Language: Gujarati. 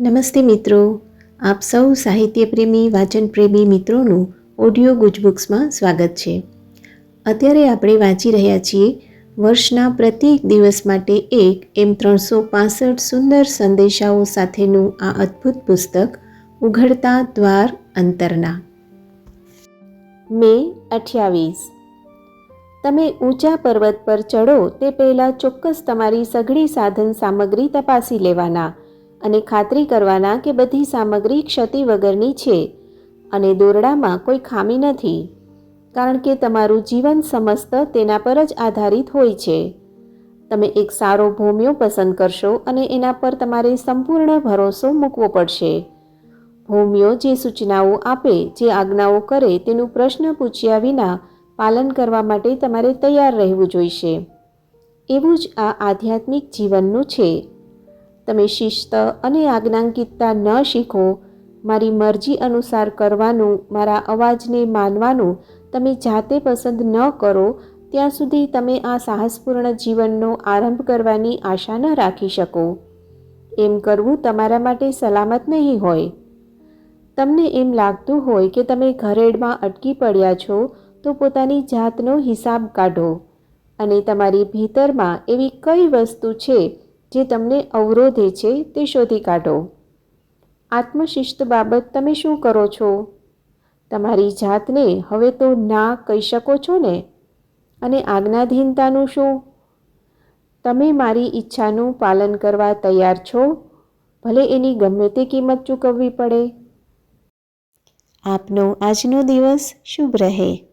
નમસ્તે મિત્રો. આપ સૌ સાહિત્યપ્રેમી, વાચનપ્રેમી મિત્રોનું ઓડિયો ગુજબુક્સમાં સ્વાગત છે. અત્યારે આપણે વાંચી રહ્યા છીએ વર્ષના પ્રત્યેક દિવસ માટે એક એમ ત્રણસો પાસઠ સુંદર સંદેશાઓ સાથેનું આ અદ્ભુત પુસ્તક, ઉઘડતા દ્વાર અંતરના. મે અઠ્યાવીસ. તમે ઊંચા પર્વત પર ચડો તે પહેલાં ચોક્કસ તમારી સઘળી સાધન સામગ્રી તપાસી લેવાના. અને ખાતરી કરવાના કે બધી સામગ્રી ક્ષતિ વગરની છે અને દોરડામાં કોઈ ખામી નથી. કારણ કે તમારું જીવન સમસ્ત તેના પર જ આધારિત હોય છે. તમે એક સારો ભોમિયો પસંદ કરશો અને એના પર તમારે સંપૂર્ણ ભરોસો મૂકવો પડશે. ભોમિયો જે સૂચનાઓ આપે, જે આજ્ઞાઓ કરે તેનું પ્રશ્ન પૂછ્યા વિના પાલન કરવા માટે તમારે તૈયાર રહેવું જોઈશે. એવું જ આ આધ્યાત્મિક જીવનનું છે. તમે શિસ્ત અને આજ્ઞાંકિતતા ન શીખો. મારી મરજી અનુસાર કરવાનું, મારા અવાજને માનવાનું તમે જાતે પસંદ ન કરો. ત્યાં સુધી તમે આ સાહસપૂર્ણ જીવનનો આરંભ કરવાની આશા ન રાખી શકો. એમ કરવું તમારા માટે સલામત નહીં હોય. તમને એમ લાગતું હોય કે તમે ઘરેડમાં અટકી પડ્યા છો, તો પોતાની જાતનો હિસાબ કાઢો. અને તમારી ભીતરમાં એવી કઈ વસ્તુ છે જે તમને અવરોધે છે તે શોધી કાઢો. આત્મશિસ્ત બાબત તમે શું કરો છો? તમારી જાતને હવે તો ના કહી શકો છો ને? અને આજ્ઞાધીનતાનું શું? તમે મારી ઈચ્છાનું પાલન કરવા તૈયાર છો? ભલે એની ગમે તે કિંમત ચૂકવવી પડે. આપનો આજનો દિવસ શુભ રહે.